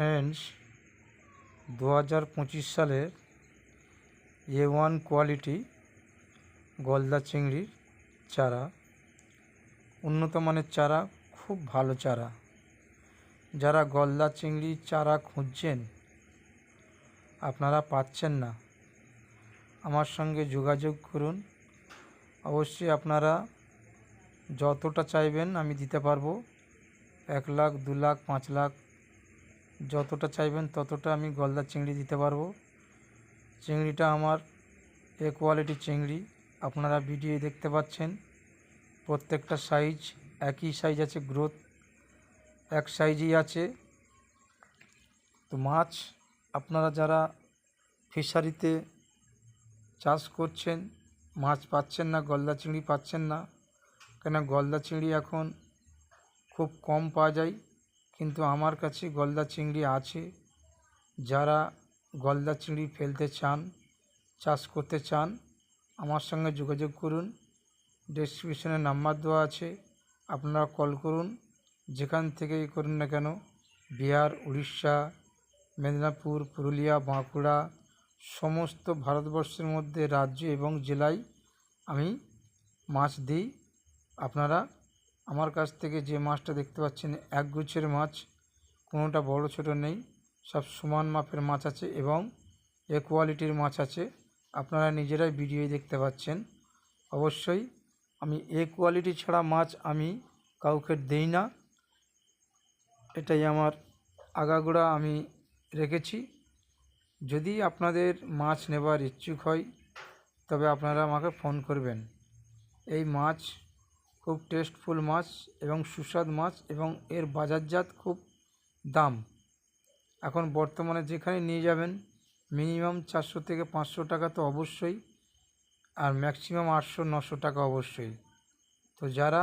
Friends দু হাজার পঁচিশ সালের এ ওয়ান কোয়ালিটি গলদা চিংড়ির চারা। উন্নত মানের চারা, খুব ভালো চারা। যারা গলদা চিংড়ির চারা খুঁজছেন, আপনারা পাচ্ছেন না। আমার সঙ্গে যোগাযোগ করুন। অবশ্যই আপনারা যতটা চাইবেন আমি দিতে পারব। এক লাখ, দু লাখ, পাঁচ লাখ যতটা চাইবেন ততটা আমি গলদা চিংড়ি দিতে পারব। চিংড়িটা আমার এ কোয়ালিটি চিংড়ি, আপনারা ভিডিও দেখতে পাচ্ছেন। প্রত্যেকটা সাইজ একই সাইজ আছে, গ্রোথ এক সাইজই আছে। তো মাছ আপনারা যারা ফিশারিতে চাষ করছেন, মাছ পাচ্ছেন না, গলদা চিংড়ি পাচ্ছেন না কেন গলদা চিংড়ি এখন খুব কম পাওয়া যায়। কিন্তু আমার কাছে গলদা চিংড়ি আছে। যারা গলদা চিংড়ি ফেলতে চান, চাষ করতে চান, আমার সঙ্গে যোগাযোগ করুন। ডেসক্রিপশনে নাম্বার দেওয়া আছে। আপনারা কল করুন। যেখান থেকেই করুন না কেন, বিহার, উড়িষ্যা, মেদিনীপুর, পুরুলিয়া, বাঁকুড়া, সমস্ত ভারতবর্ষের মধ্যে রাজ্য এবং জেলায় আমি মাছ দিই। আপনারা আমার কাছ থেকে যে মাছটা দেখতে পাচ্ছেন, এক গুচ্ছের মাছ, কোনোটা বড় ছোট নেই, সব সমান মাপের মাছ আছে এবং এ কোয়ালিটির মাছ আছে। আপনারা নিজেরাই ভিডিও দেখতে পাচ্ছেন। অবশ্যই আমি এ কোয়ালিটি ছাড়া মাছ আমি কাউকে দেই না। এটাই আমার আগাগোড়া আমি রেখেছি। যদি আপনাদের মাছ নেবার ইচ্ছুক হয়, তবে আপনারা আমাকে ফোন করবেন। এই মাছ খুব টেস্টফুল মাছ এবং সুস্বাদু মাছ এবং এর বাজারজাত খুব দাম। এখন বর্তমানে যেখানে নিয়ে যাবেন মিনিমাম চারশো থেকে পাঁচশো টাকা তো অবশ্যই আর ম্যাক্সিমাম আটশো, নশো টাকা অবশ্যই। তো যারা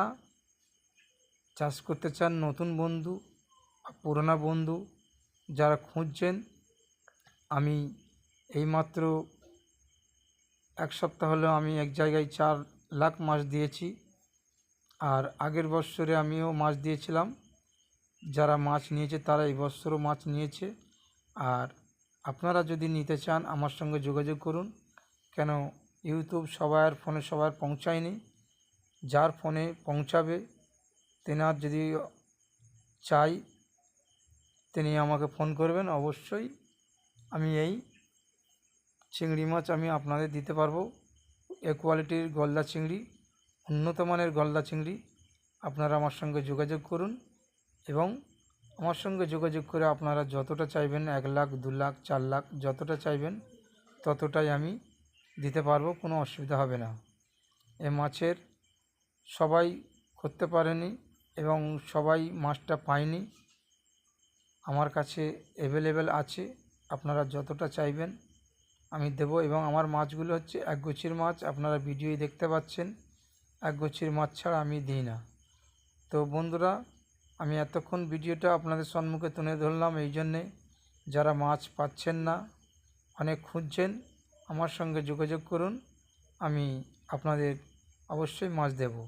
চাষ করতে চান, নতুন বন্ধু পুরোনো বন্ধু যারা খুঁজছেন, আমি এইমাত্র এক সপ্তাহ হলো আমি এক জায়গায় চার লাখ মাছ দিয়েছি। আর আগের বৎসরে আমিও মাছ দিয়েছিলাম। যারা মাছ নিয়েছে তারা এই বৎসরও মাছ নিয়েছে। আর আপনারা যদি নিতে চান আমার সঙ্গে যোগাযোগ করুন। কেন, ইউটিউব সবার ফোনে সবার পৌঁছায়নি। যার ফোনে পৌঁছাবে, তেনার যদি চাই, তিনি আমাকে ফোন করবেন অবশ্যই। আমি এই চিংড়ি মাছ আমি আপনাদের দিতে পারব। এ কোয়ালিটির গলদা চিংড়ি। উন্নত মানের গলদা চিংড়ি আপনারা আমার সঙ্গে যোগাযোগ করুন এবং আমার সঙ্গে যোগাযোগ করে আপনারা যতটা চাইবেন এক লাখ, দু লাখ, চার লাখ, যতটা চাইবেন ততটাই আমি দিতে পারব, কোনো অসুবিধা হবে না। এ মাছের সবাই করতে পারেনি এবং সবাই মাছটা পায়নি। আমার কাছে অ্যাভেলেবেল আছে, আপনারা যতটা চাইবেন আমি দেব এবং আমার মাছগুলো হচ্ছে একগুচির মাছ, আপনারা ভিডিওই দেখতে পাচ্ছেন। একগুচির মাছ ছাড়া আমি দিই না। তো বন্ধুরা, আমি এতক্ষণ ভিডিওটা আপনাদের সম্মুখে তুলে ধরলাম এই জন্যে। যারা মাছ পাচ্ছেন না, অনেক খুঁজছেন, আমার সঙ্গে যোগাযোগ করুন, আমি আপনাদের অবশ্যই মাছ দেবো।